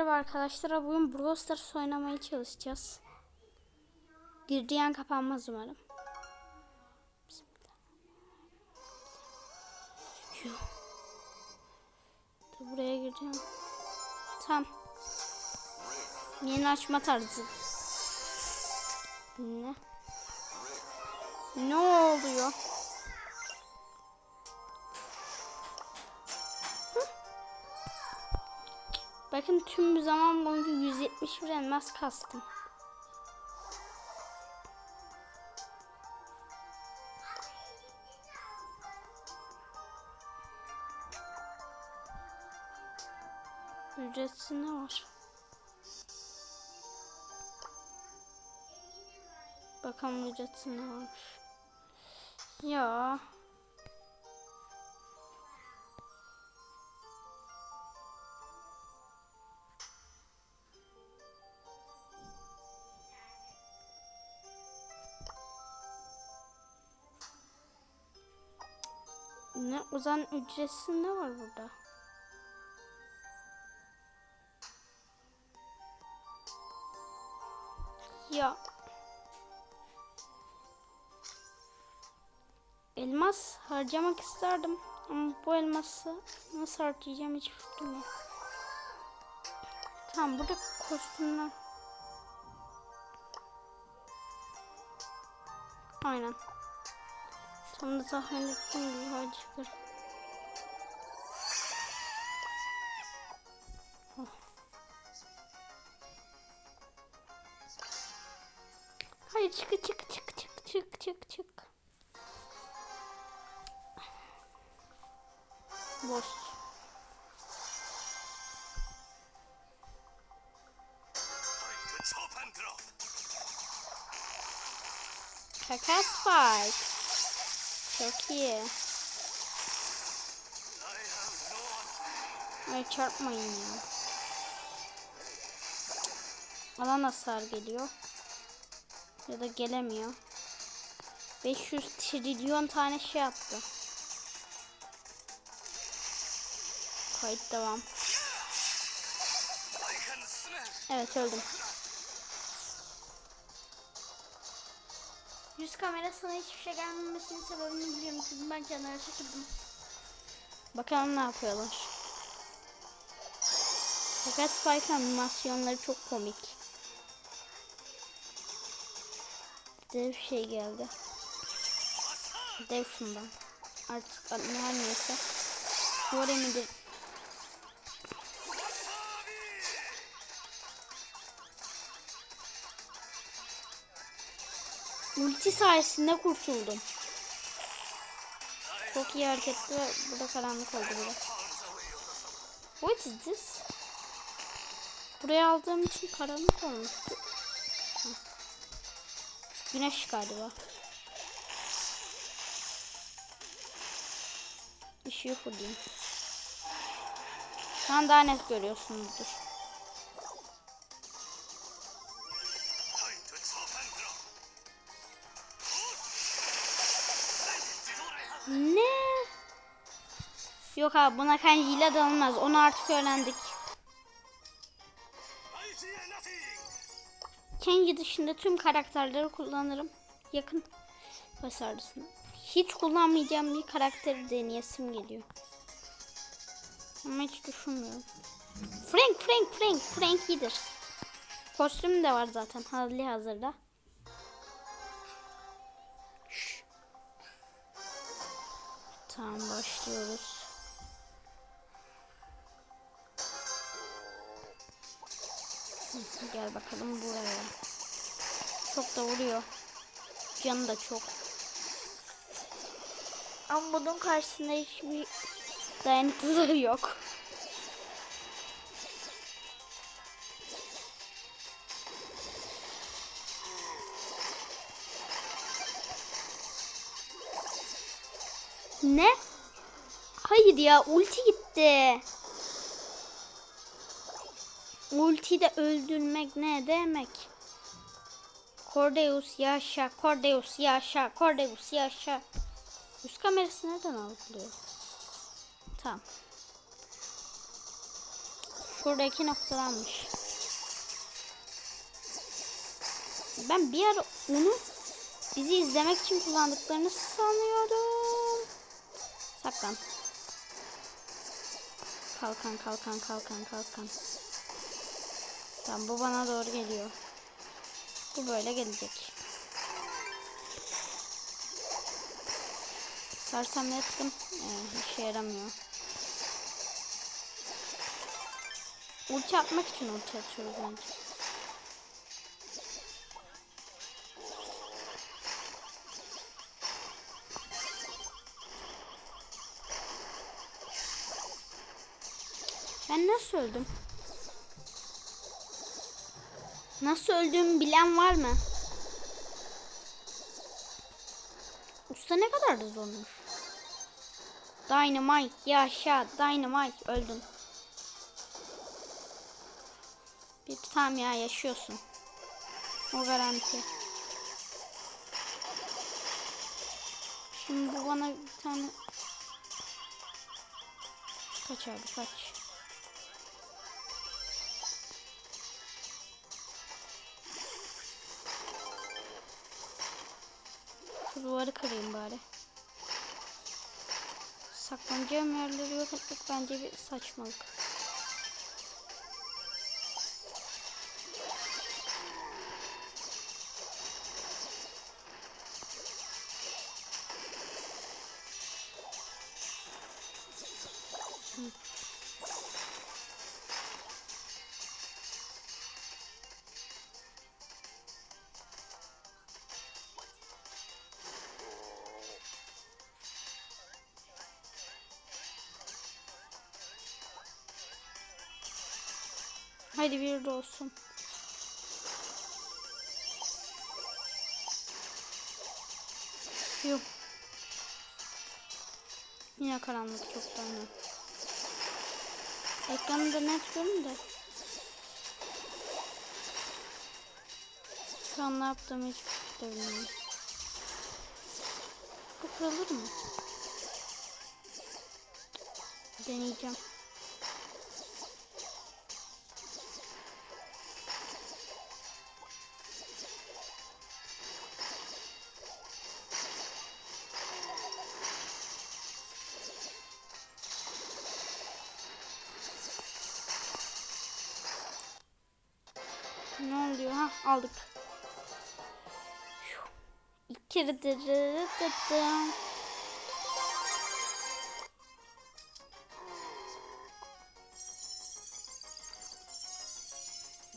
Merhaba arkadaşlar. Bugün Brawl Stars oynamaya çalışacağız. Girdiğin kapanmaz umarım. Buraya gireceğim. Tamam. Yeni açma tarzı. Ne? Ne oluyor? Bakın tüm zaman boyunca 171 elmas kastım. Ücretsiz ne var? Bakalım ücretsiz ne varmış. Ya. Ne o zaman ücretsiz ne var burada? Ya. Elmas harcamak isterdim ama bu elması nasıl harcayacağım hiç fikrim yok. Tamam burada kostümler. Aynen. Sonunda tahmin ettim bir hadi çıkar. Oh. Hayır çık çık çık çık çık çık çık. Boş. Kaka Spike. Çok iyi. Ay çarpmayın ya. Alan hasar geliyor. Ya da gelemiyor. 500 trilyon tane şey attı. Kayıt devam. Evet öldüm. Yüz kamerasına hiçbir şey gelmemesinin sebebini biliyorum. Çünkü ben kenara çekildim. Bakalım ne yapıyorlar. Fakat Spike animasyonları çok komik. Dev şey geldi. Dev şundan. Artık adı neyse. Bore midir? Ulti sayesinde kurtuldum. Çok iyi hareketti burada karanlık oldu biraz. What is this? Buraya aldığım için karanlık olmuştu. Heh. Güneş galiba. Işığı fırlayayım. Şu an daha net görüyorsunuzdur. Yok abi buna kanji ile dalınmaz. Onu artık öğrendik. Kenji dışında tüm karakterleri kullanırım. Yakın başarısını. Hiç kullanmayacağım bir karakteri deneyesim geliyor. Ama hiç düşünmüyorum. Frank, Frank, Frank. Frank iyidir. Kostüm de var zaten hali hazırda. Şş. Tamam başlıyoruz. Gel bakalım buraya. Çok da vuruyor. Canı da çok. Ama bunun karşısında hiçbir dayanıklılığı yok. Ne? Hayır ya ulti gitti. Ulti de öldürmek ne demek? Cordeus yaşa, Cordeus yaşa, Cordeus yaşa. Üst kamerası nereden algılıyor? Tamam. Şuradaki noktalanmış. Ben bir ara onu bizi izlemek için kullandıklarını sanıyordum. Saklan. Kalkan kalkan kalkan kalkan. Tamam bu bana doğru geliyor. Bu böyle gelecek. Sersemlettim. Ee, işe yaramıyor. Ulti atmak için ulti atıyoruz bence. Ben nasıl öldüm? Nasıl öldüğümü bilen var mı? Usta ne kadar da zormuş. Dynamite yaşa Dynamite öldün. Bir tam ya yaşıyorsun. O garanti. Şimdi bu bana bir tane kaç abi kaç. Şu duvarı kırayım bari. Saklanacağım yerleri yok bence bir saçmalık. Hadi bir de olsun. Yok. Yine karanlık çok tane. Ekranı net görün de. Şu an ne yaptığımı fikir bilmiyorum. Bu kırılır mı? Deneyeceğim. Aldık. Rıdırıdıdım.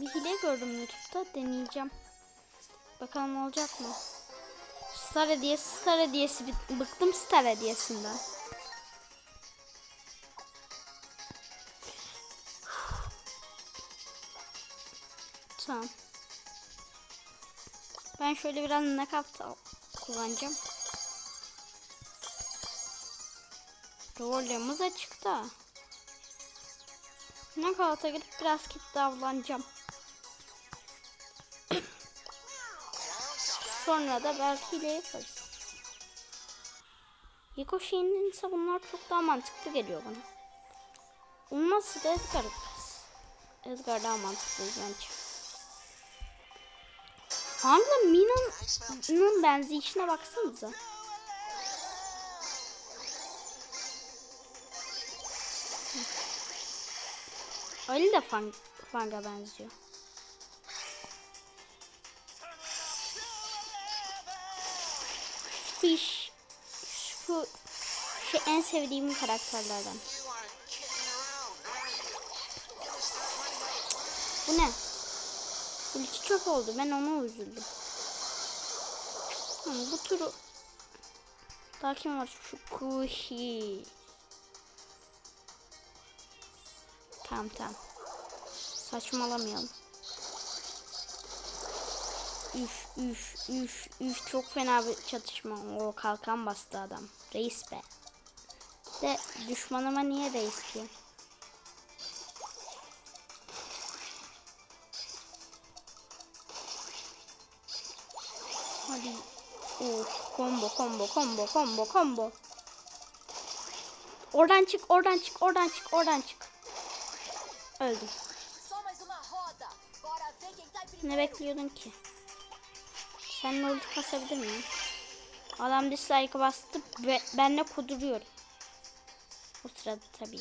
Bir hile gördüm YouTube'da deneyeceğim. Bakalım olacak mı? Star hediyesi, star hediyesi. Bıktım star hediyesinden. Ben şöyle biraz nakavt kullanacağım. Rollerimiz açıkta. Nakavt'a gidip biraz kitle avlanacağım. Sonra da belki hile yaparız. Yeko şeyinin ise bunlar çok daha mantıklı geliyor bana. Olmazsa da Edgar. Edgar daha mantıklı bence. Kanka Mina'nın benzeyişine baksanıza. Ali de Fang, Fang'a benziyor. İş, şu, şu en sevdiğim karakterlerden. You aren't çöp oldu. Ben ona üzüldüm. Hı, bu turu... Daha kim var? Şu kuşi. Tamam tamam. Saçmalamayalım. Üf üf üf üf çok fena bir çatışma. O kalkan bastı adam. Reis be. De düşmanıma niye reis diyor? Combo combo combo combo combo. Oradan çık oradan çık oradan çık oradan çık. Öldüm. Ne bekliyordun ki? Sen ulti kasabilir miyim? Adam dislike bastı. Be ben de kuduruyorum. O sırada tabii.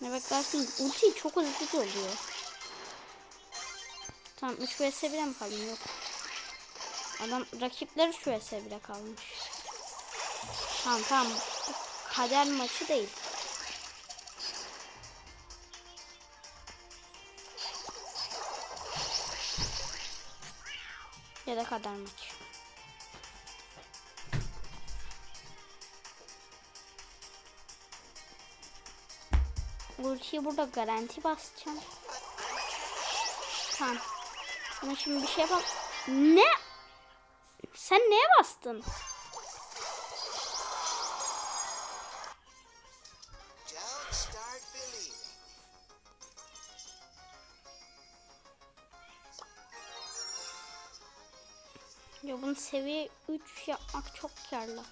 Ne beklersin? Ulti çok hızlı oluyor. Tamam 3 vs 1'e mi kaldım? Yok. Adam rakipleri 3 vs 1'e kalmış. Tamam tamam. Kader maçı değil. Ya da kader maçı. Ultiyi burada garanti basacağım. Tamam. Ama şimdi bir şey yapalım. Ne? Sen neye bastın? Ya bunu seviye 3 yapmak çok karlı.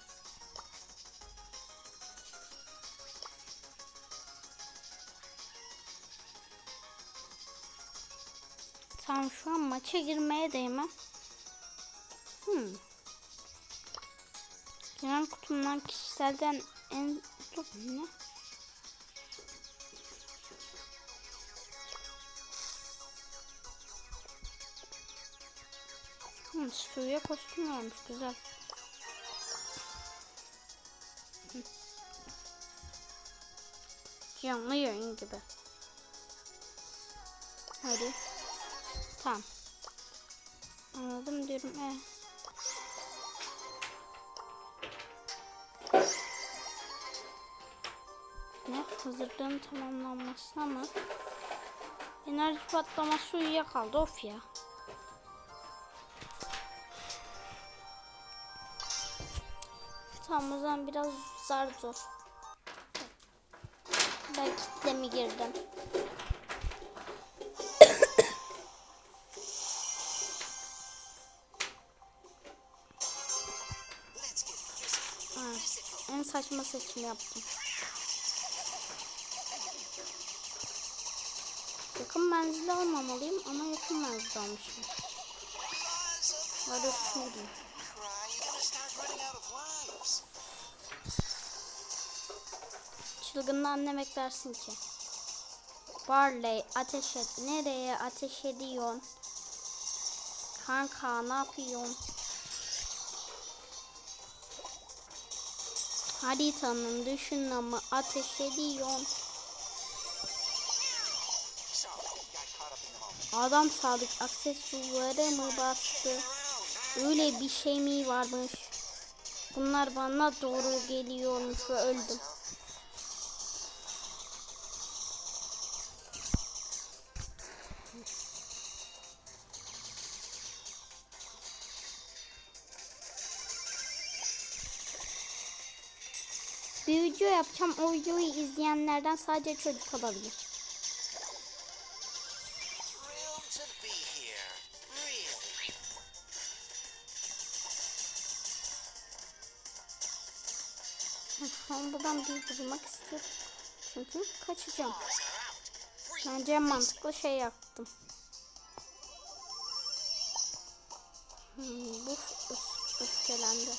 Tamam şu an maça girmeye değmez. Hmm. Genel kutumdan kişiselden en dur ne? Hmm, suya kostüm varmış güzel. Canlı yayın gibi. Hadi. Tamam. Anladım diyorum. E. Ne? Hazırlığın tamamlanması ama enerji patlaması uyuyakaldı of ya. Tamam o zaman biraz zar zor. Ben kitle mi girdim? En saçma seçimi yaptım. Yakın menzili almamalıyım ama yakın menzili almışım. Var üstüne gideyim. Çılgından ne beklersin ki? Barley ateş et. Nereye ateş ediyorsun? Kanka ne yapıyorsun? Haritanın dışına mı ateş ediyorsun? Adam sadık aksesuarı mı bastı? Öyle bir şey mi varmış? Bunlar bana doğru geliyormuş ve öldüm. Bir video yapacağım. O videoyu izleyenlerden sadece çocuk olabilir. Şu an buradan bir bulmak istiyorum. Çünkü kaçacağım. Bence en mantıklı şey yaptım. Hmm, bu öfkelendi.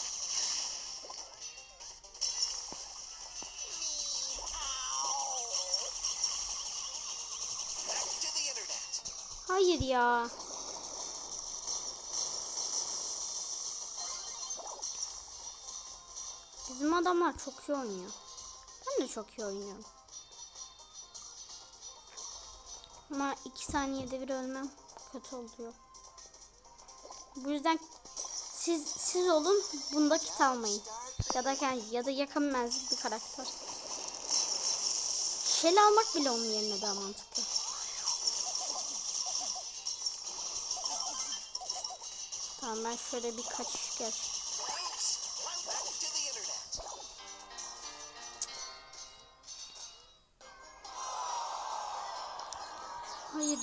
Hayır ya. Bizim adamlar çok iyi oynuyor. Ben de çok iyi oynuyorum. Ama iki saniyede bir ölmem kötü oluyor. Bu yüzden siz siz olun bunda kit almayın. Ya da kendi ya da yakın menzil bir karakter. Şel almak bile onun yerine daha mantıklı. Tamam ben şöyle bir kaçış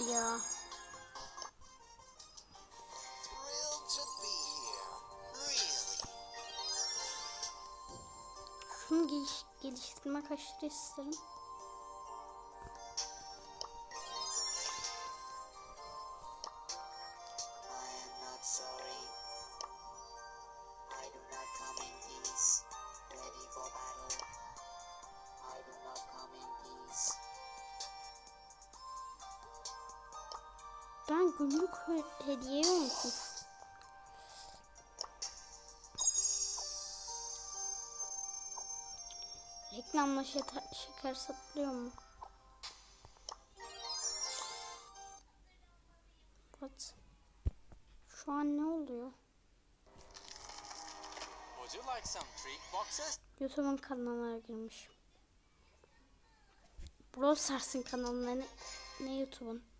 Really. Şunu geliş, geliştirmek aşırı isterim. Reklamla şeker, şeker satılıyor mu? What? Şu an ne oluyor? YouTube'un kanalına girmiş. Brawl Stars'ın kanalına ne, ne YouTube'un?